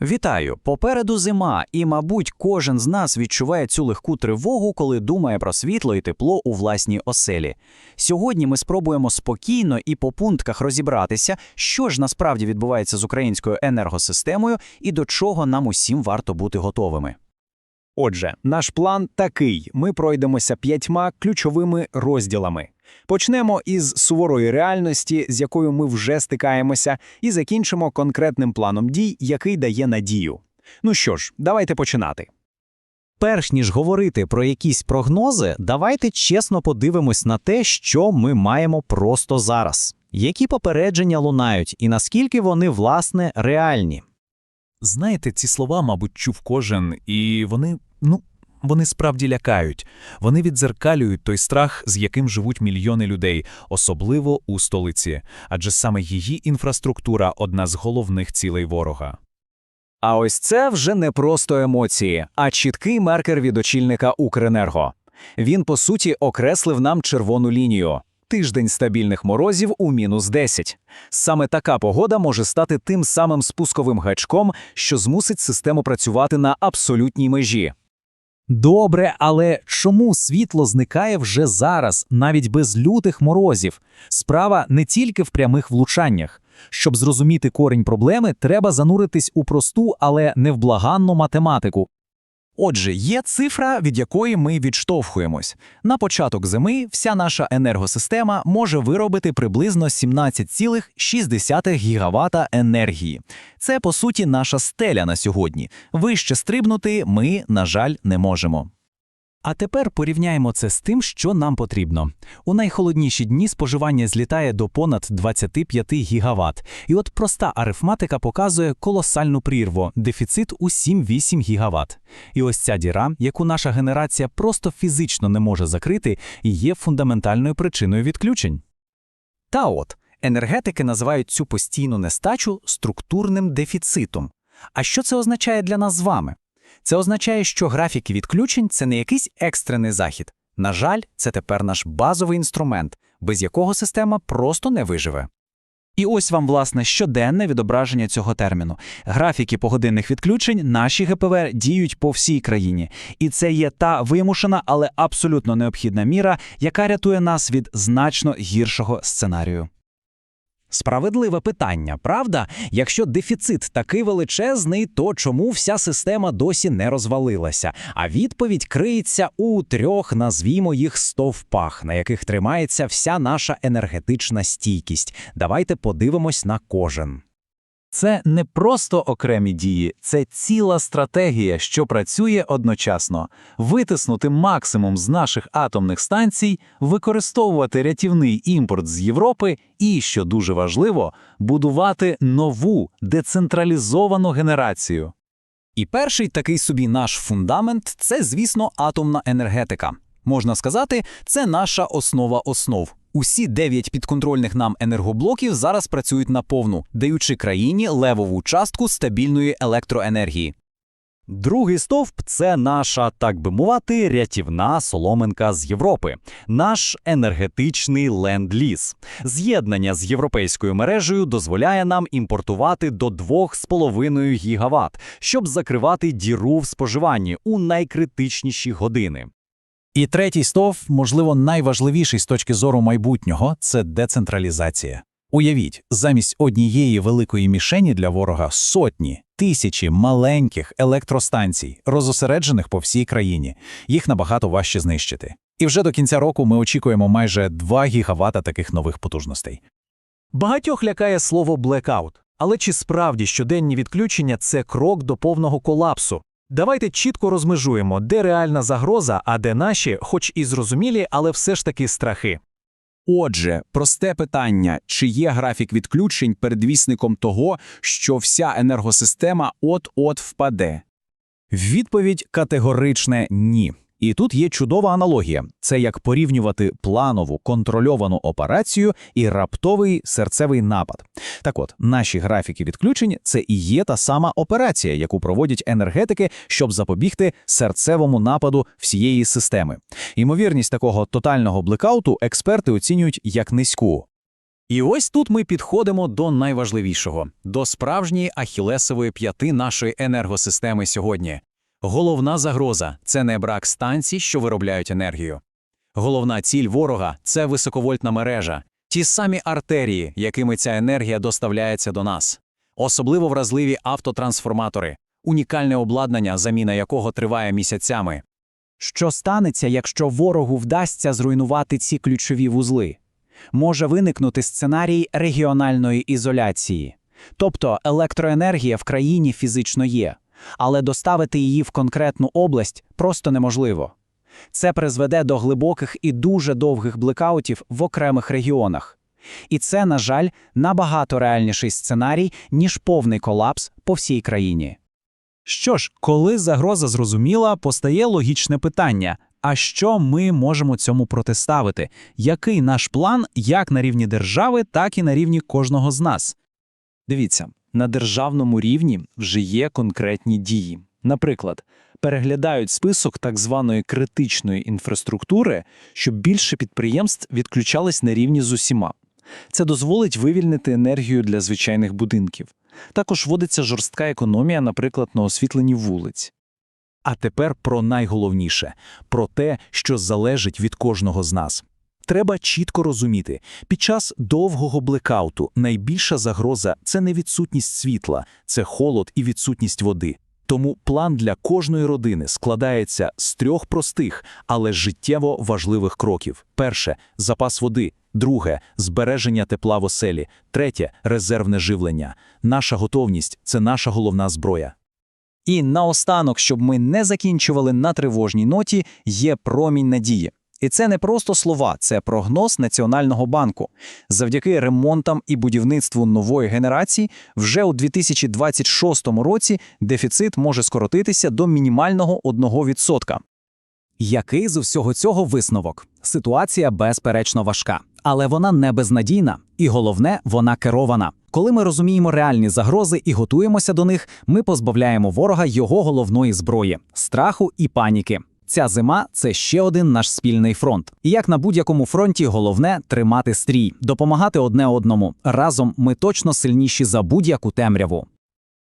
Вітаю! Попереду зима, і, мабуть, кожен з нас відчуває цю легку тривогу, коли думає про світло і тепло у власній оселі. Сьогодні ми спробуємо спокійно і по пунктках розібратися, що ж насправді відбувається з українською енергосистемою і до чого нам усім варто бути готовими. Отже, наш план такий: ми пройдемося п'ятьма ключовими розділами. Почнемо із суворої реальності, з якою ми вже стикаємося, і закінчимо конкретним планом дій, який дає надію. Ну що ж, давайте починати. Перш ніж говорити про якісь прогнози, давайте чесно подивимось на те, що ми маємо просто зараз. Які попередження лунають і наскільки вони, власне, реальні? Знаєте, ці слова, мабуть, чув кожен, і вони, ну, вони справді лякають. Вони відзеркалюють той страх, з яким живуть мільйони людей, особливо у столиці, адже саме її інфраструктура одна з головних цілей ворога. А ось це вже не просто емоції, а чіткий маркер від очільника Укренерго. Він, по суті, окреслив нам червону лінію. Тиждень стабільних морозів у мінус 10. Саме така погода може стати тим самим спусковим гачком, що змусить систему працювати на абсолютній межі. Добре, але чому світло зникає вже зараз, навіть без лютих морозів? Справа не тільки в прямих влучаннях. Щоб зрозуміти корінь проблеми, треба зануритись у просту, але невблаганну математику. Отже, є цифра, від якої ми відштовхуємось. На початок зими вся наша енергосистема може виробити приблизно 17,6 гігавата енергії. Це, по суті, наша стеля на сьогодні. Вище стрибнути ми, на жаль, не можемо. А тепер порівняємо це з тим, що нам потрібно. У найхолодніші дні споживання злітає до понад 25 гігават. І от проста арифматика показує колосальну прірву – дефіцит у 7-8 гігават. І ось ця діра, яку наша генерація просто фізично не може закрити, і є фундаментальною причиною відключень. Та от, енергетики називають цю постійну нестачу структурним дефіцитом. А що це означає для нас з вами? Це означає, що графіки відключень це не якийсь екстрений захід. На жаль, це тепер наш базовий інструмент, без якого система просто не виживе. І ось вам, власне, щоденне відображення цього терміну. Графіки погодинних відключень наші ГПВ діють по всій країні. І це є та вимушена, але абсолютно необхідна міра, яка рятує нас від значно гіршого сценарію. Справедливе питання, правда? Якщо дефіцит такий величезний, то чому вся система досі не розвалилася? А відповідь криється у трьох, назвімо їх стовпах, на яких тримається вся наша енергетична стійкість. Давайте подивимось на кожен. Це не просто окремі дії, це ціла стратегія, що працює одночасно. Витиснути максимум з наших атомних станцій, використовувати рятівний імпорт з Європи і, що дуже важливо, будувати нову децентралізовану генерацію. І перший такий собі наш фундамент це, звісно, атомна енергетика. Можна сказати, це наша основа основ. Усі дев'ять підконтрольних нам енергоблоків зараз працюють наповну, даючи країні левову частку стабільної електроенергії. Другий стовп це наша, так би мовити, рятівна соломинка з Європи, наш енергетичний ленд-ліз. З'єднання з європейською мережею дозволяє нам імпортувати до 2,5 гігават, щоб закривати діру в споживанні у найкритичніші години. І третій стовп, можливо, найважливіший з точки зору майбутнього це децентралізація. Уявіть, замість однієї великої мішені для ворога сотні, тисячі маленьких електростанцій, розосереджених по всій країні. Їх набагато важче знищити. І вже до кінця року ми очікуємо майже 2 гігавата таких нових потужностей. Багатьох лякає слово «блекаут». Але чи справді щоденні відключення – це крок до повного колапсу? Давайте чітко розмежуємо, де реальна загроза, а де наші, хоч і зрозумілі, але все ж таки страхи. Отже, просте питання: чи є графік відключень передвісником того, що вся енергосистема от-от впаде? Відповідь категоричне ні. І тут є чудова аналогія: це як порівнювати планову контрольовану операцію і раптовий серцевий напад. Так от, наші графіки відключень це і є та сама операція, яку проводять енергетики, щоб запобігти серцевому нападу всієї системи. Ймовірність такого тотального блекауту експерти оцінюють як низьку. І ось тут ми підходимо до найважливішого до справжньої ахілесової п'яти нашої енергосистеми сьогодні. Головна загроза це не брак станцій, що виробляють енергію. Головна ціль ворога це високовольтна мережа, ті самі артерії, якими ця енергія доставляється до нас. Особливо вразливі автотрансформатори, унікальне обладнання, заміна якого триває місяцями. Що станеться, якщо ворогу вдасться зруйнувати ці ключові вузли? Може виникнути сценарій регіональної ізоляції. Тобто електроенергія в країні фізично є, але доставити її в конкретну область просто неможливо. Це призведе до глибоких і дуже довгих блекаутів в окремих регіонах. І це, на жаль, набагато реальніший сценарій, ніж повний колапс по всій країні. Що ж, коли загроза зрозуміла, постає логічне питання: а що ми можемо цьому протиставити? Який наш план як на рівні держави, так і на рівні кожного з нас? Дивіться, на державному рівні вже є конкретні дії. Наприклад, переглядають список так званої критичної інфраструктури, щоб більше підприємств відключались на рівні з усіма. Це дозволить вивільнити енергію для звичайних будинків. Також вводиться жорстка економія, наприклад, на освітленні вулиць. А тепер про найголовніше про те, що залежить від кожного з нас. Треба чітко розуміти, під час довгого блекауту найбільша загроза це не відсутність світла, це холод і відсутність води. Тому план для кожної родини складається з трьох простих, але життєво важливих кроків: перше запас води, друге збереження тепла в оселі, третє резервне живлення. Наша готовність це наша головна зброя. І наостанок, щоб ми не закінчували на тривожній ноті, є промінь надії. І це не просто слова, це прогноз Національного банку. Завдяки ремонтам і будівництву нової генерації вже у 2026 році дефіцит може скоротитися до мінімального 1%. Який з усього цього висновок? Ситуація безперечно важка, але вона не безнадійна, і головне, вона керована. Коли ми розуміємо реальні загрози і готуємося до них, ми позбавляємо ворога його головної зброї страху і паніки. Ця зима це ще один наш спільний фронт. І як на будь-якому фронті, головне тримати стрій, допомагати одне одному. Разом ми точно сильніші за будь-яку темряву.